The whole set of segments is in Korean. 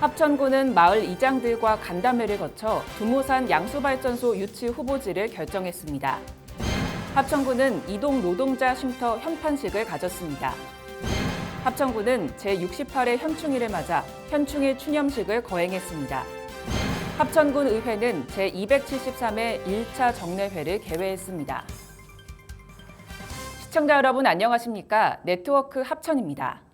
합천군은 마을 이장들과 간담회를 거쳐 두모산 양수발전소 유치 후보지를 결정했습니다. 합천군은 이동 노동자 쉼터 현판식을 가졌습니다. 합천군은 제68회 현충일을 맞아 현충일 추념식을 거행했습니다. 합천군 의회는 제273회 1차 정례회를 개회했습니다. 시청자 여러분 안녕하십니까? 네트워크 합천입니다.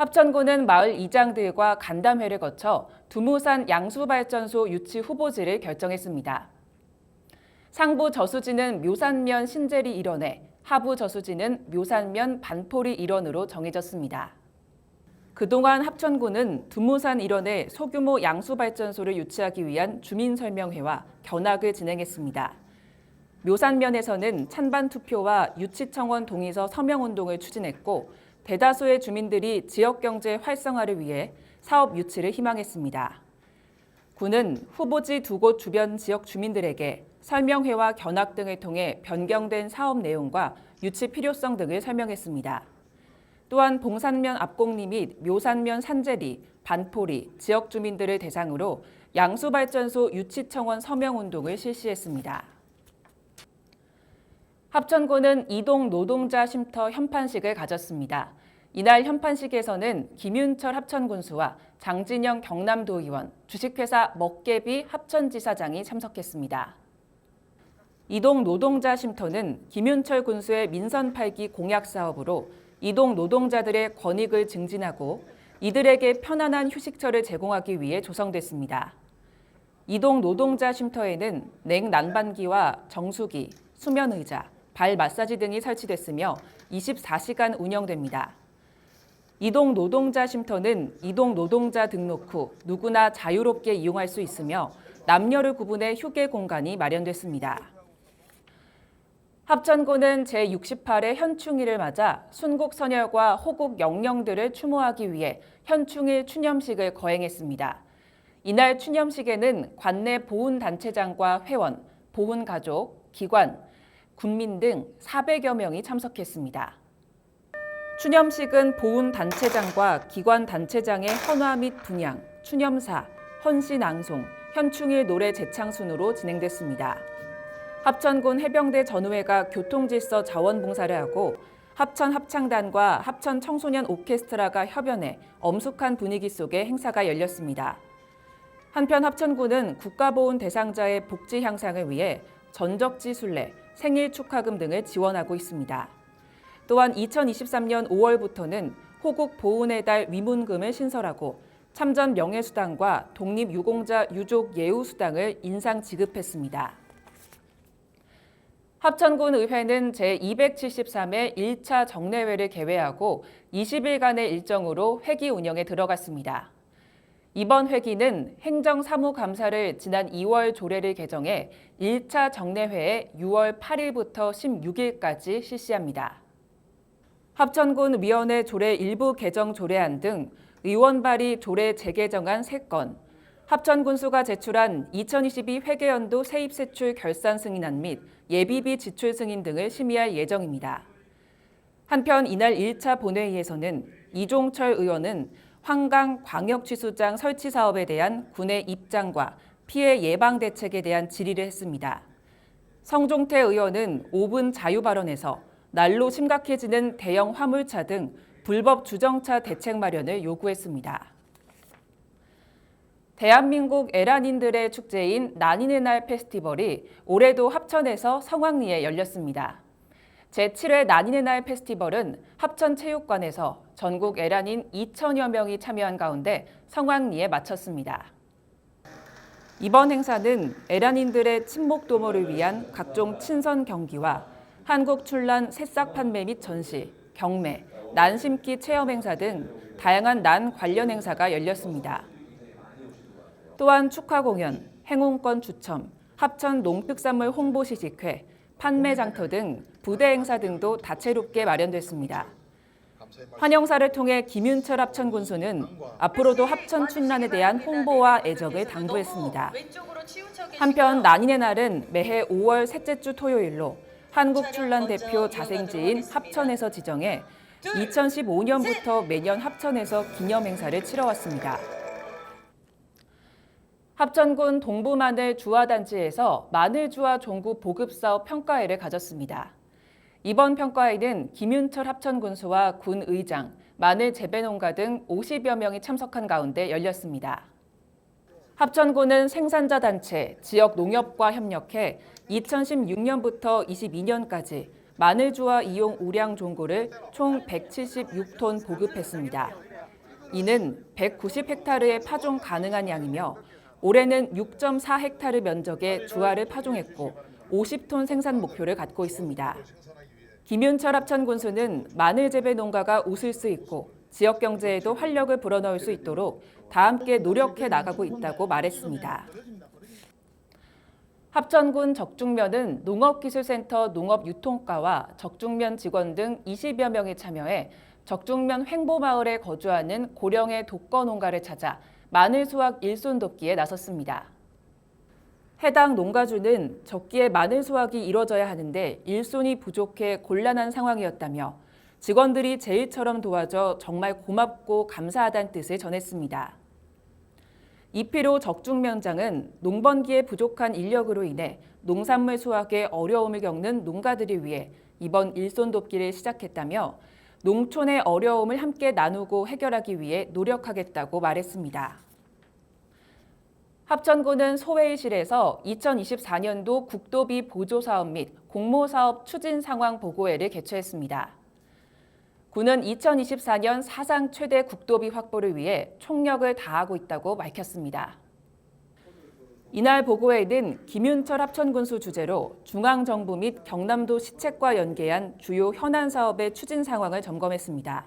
합천군은 마을 이장들과 간담회를 거쳐 두모산 양수발전소 유치 후보지를 결정했습니다. 상부 저수지는 묘산면 신재리 일원에 하부 저수지는 묘산면 반포리 일원으로 정해졌습니다. 그동안 합천군은 두모산 일원에 소규모 양수발전소를 유치하기 위한 주민설명회와 견학을 진행했습니다. 묘산면에서는 찬반 투표와 유치청원 동의서 서명 운동을 추진했고 대다수의 주민들이 지역 경제 활성화를 위해 사업 유치를 희망했습니다. 군은 후보지 두 곳 주변 지역 주민들에게 설명회와 견학 등을 통해 변경된 사업 내용과 유치 필요성 등을 설명했습니다. 또한 봉산면 앞곡리 및 묘산면 산재리, 반포리, 지역 주민들을 대상으로 양수발전소 유치청원 서명운동을 실시했습니다. 합천군은 이동 노동자 쉼터 현판식을 가졌습니다. 이날 현판식에서는 김윤철 합천군수와 장진영 경남도의원, 주식회사 먹개비 합천지사장이 참석했습니다. 이동 노동자 쉼터는 김윤철 군수의 민선 8기 공약 사업으로 이동 노동자들의 권익을 증진하고 이들에게 편안한 휴식처를 제공하기 위해 조성됐습니다. 이동 노동자 쉼터에는 냉난방기와 정수기, 수면 의자, 발 마사지 등이 설치됐으며 24시간 운영됩니다. 이동 노동자 쉼터는 이동 노동자 등록 후 누구나 자유롭게 이용할 수 있으며 남녀를 구분해 휴게 공간이 마련됐습니다. 합천군은 제68회 현충일을 맞아 순국 선열과 호국 영령들을 추모하기 위해 현충일 추념식을 거행했습니다. 이날 추념식에는 관내 보훈단체장과 회원, 보훈가족, 기관, 군민 등 400여 명이 참석했습니다. 추념식은 보훈 단체장과 기관 단체장의 헌화 및 분양, 추념사, 헌신앙송, 현충일 노래 재창 순으로 진행됐습니다. 합천군 해병대 전우회가 교통질서 자원봉사를 하고 합천 합창단과 합천 청소년 오케스트라가 협연해 엄숙한 분위기 속에 행사가 열렸습니다. 한편 합천군은 국가보훈 대상자의 복지 향상을 위해 전적지 순례, 생일 축하금 등을 지원하고 있습니다. 또한 2023년 5월부터는 호국 보훈의 달 위문금을 신설하고 참전 명예수당과 독립유공자 유족 예우수당을 인상 지급했습니다. 합천군 의회는 제273회 1차 정례회를 개회하고 20일간의 일정으로 회기 운영에 들어갔습니다. 이번 회기는 행정사무감사를 지난 2월 조례를 개정해 1차 정례회에 6월 8일부터 16일까지 실시합니다. 합천군 위원회 조례 일부 개정 조례안 등 의원 발의 조례 재개정안 3건, 합천군수가 제출한 2022 회계연도 세입세출 결산 승인안 및 예비비 지출 승인 등을 심의할 예정입니다. 한편 이날 1차 본회의에서는 이종철 의원은 황강 광역취수장 설치 사업에 대한 군의 입장과 피해 예방 대책에 대한 질의를 했습니다. 성종태 의원은 5분 자유 발언에서 날로 심각해지는 대형 화물차 등 불법 주정차 대책 마련을 요구했습니다. 대한민국 에란인들의 축제인 난인의 날 페스티벌이 올해도 합천에서 성황리에 열렸습니다. 제7회 난인의 날 페스티벌은 합천체육관에서 전국 에란인 2천여 명이 참여한 가운데 성황리에 마쳤습니다. 이번 행사는 에란인들의 친목 도모를 위한 각종 친선 경기와 한국 출란 새싹 판매 및 전시, 경매, 난 심기 체험 행사 등 다양한 난 관련 행사가 열렸습니다. 또한 축하 공연, 행운권 추첨, 합천 농특산물 홍보 시식회, 판매 장터 등 부대 행사 등도 다채롭게 마련됐습니다. 환영사를 통해 김윤철 합천 군수는 앞으로도 합천 춘란에 대한 홍보와 애정을 당부했습니다. 한편 난인의 날은 매해 5월 셋째 주 토요일로 한국 출란 대표 자생지인 합천에서 지정해 2015년부터 매년 합천에서 기념 행사를 치러왔습니다. 합천군 동부마늘 주화단지에서 마늘주화 종구 보급사업 평가회를 가졌습니다. 이번 평가회는 김윤철 합천군수와 군 의장, 마늘 재배농가 등 50여 명이 참석한 가운데 열렸습니다. 합천군은 생산자 단체, 지역 농협과 협력해 2016년부터 22년까지 마늘주화 이용 우량 종구를 총 176톤 보급했습니다. 이는 190헥타르의 파종 가능한 양이며 올해는 6.4헥타르 면적의 주화를 파종했고 50톤 생산 목표를 갖고 있습니다. 김윤철 합천 군수는 마늘 재배 농가가 웃을 수 있고 지역 경제에도 활력을 불어넣을 수 있도록 다 함께 노력해 나가고 있다고 말했습니다. 합천군 적중면은 농업기술센터 농업유통과와 적중면 직원 등 20여 명이 참여해 적중면 횡보마을에 거주하는 고령의 독거 농가를 찾아 마늘 수확 일손 돕기에 나섰습니다. 해당 농가주는 적기에 마늘 수확이 이뤄져야 하는데 일손이 부족해 곤란한 상황이었다며 직원들이 제일처럼 도와줘 정말 고맙고 감사하다는 뜻을 전했습니다. 이피로 적중면장은 농번기에 부족한 인력으로 인해 농산물 수확에 어려움을 겪는 농가들을 위해 이번 일손 돕기를 시작했다며 농촌의 어려움을 함께 나누고 해결하기 위해 노력하겠다고 말했습니다. 합천군은 소회의실에서 2024년도 국도비 보조사업 및 공모사업 추진 상황 보고회를 개최했습니다. 군은 2024년 사상 최대 국도비 확보를 위해 총력을 다하고 있다고 밝혔습니다. 이날 보고회는 김윤철 합천군수 주재로 중앙정부 및 경남도 시책과 연계한 주요 현안 사업의 추진 상황을 점검했습니다.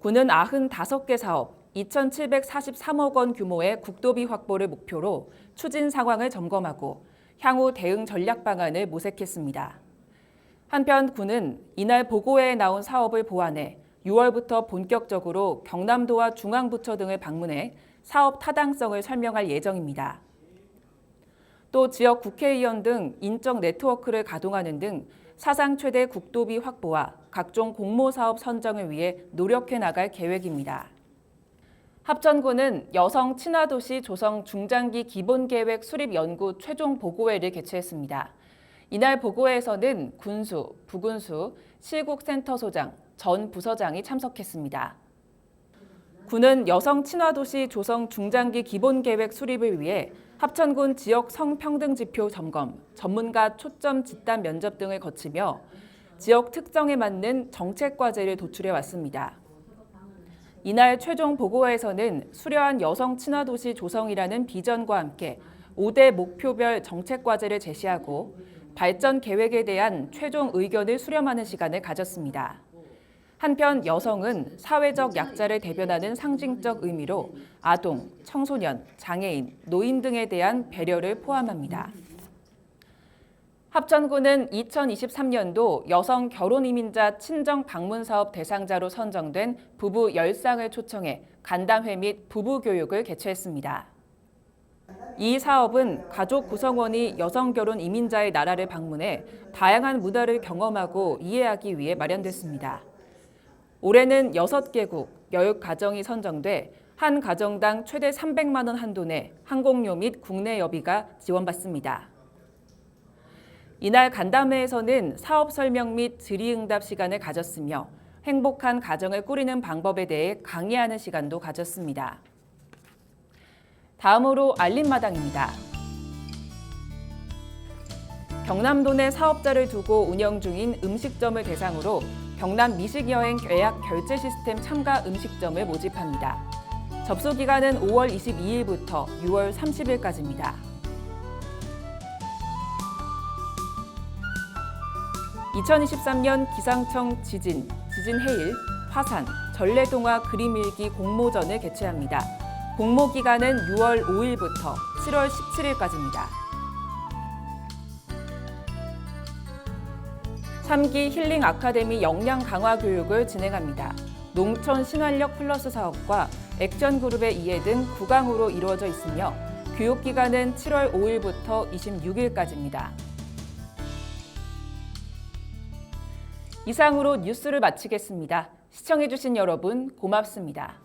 군은 95개 사업 2,743억 원 규모의 국도비 확보를 목표로 추진 상황을 점검하고 향후 대응 전략 방안을 모색했습니다. 한편 군은 이날 보고회에 나온 사업을 보완해 6월부터 본격적으로 경남도와 중앙부처 등을 방문해 사업 타당성을 설명할 예정입니다. 또 지역 국회의원 등 인적 네트워크를 가동하는 등 사상 최대 국도비 확보와 각종 공모사업 선정을 위해 노력해 나갈 계획입니다. 합천군은 여성 친화도시 조성 중장기 기본계획 수립 연구 최종 보고회를 개최했습니다. 이날 보고회에서는 군수, 부군수, 실국센터소장, 전 부서장이 참석했습니다. 군은 여성 친화도시 조성 중장기 기본계획 수립을 위해 합천군 지역 성평등 지표 점검, 전문가 초점 집단 면접 등을 거치며 지역 특성에 맞는 정책 과제를 도출해 왔습니다. 이날 최종 보고회에서는 수려한 여성 친화도시 조성이라는 비전과 함께 5대 목표별 정책 과제를 제시하고 발전 계획에 대한 최종 의견을 수렴하는 시간을 가졌습니다. 한편 여성은 사회적 약자를 대변하는 상징적 의미로 아동, 청소년, 장애인, 노인 등에 대한 배려를 포함합니다. 합천군은 2023년도 여성 결혼 이민자 친정 방문 사업 대상자로 선정된 부부 10쌍을 초청해 간담회 및 부부 교육을 개최했습니다. 이 사업은 가족 구성원이 여성 결혼 이민자의 나라를 방문해 다양한 문화를 경험하고 이해하기 위해 마련됐습니다. 올해는 6개국 여육 가정이 선정돼 한 가정당 최대 300만 원 한도 내 항공료 및 국내 여비가 지원받습니다. 이날 간담회에서는 사업 설명 및 질의응답 시간을 가졌으며 행복한 가정을 꾸리는 방법에 대해 강의하는 시간도 가졌습니다. 다음으로 알림마당입니다. 경남도 내 사업자를 두고 운영 중인 음식점을 대상으로 경남 미식여행 예약 결제 시스템 참가 음식점을 모집합니다. 접수 기간은 5월 22일부터 6월 30일까지입니다. 2023년 기상청 지진, 지진 해일, 화산, 전래동화 그림일기 공모전을 개최합니다. 공모 기간은 6월 5일부터 7월 17일까지입니다. 3기 힐링 아카데미 역량 강화 교육을 진행합니다. 농촌 신활력 플러스 사업과 액션 그룹의 이해 등 9강으로 이루어져 있으며 교육 기간은 7월 5일부터 26일까지입니다. 이상으로 뉴스를 마치겠습니다. 시청해주신 여러분 고맙습니다.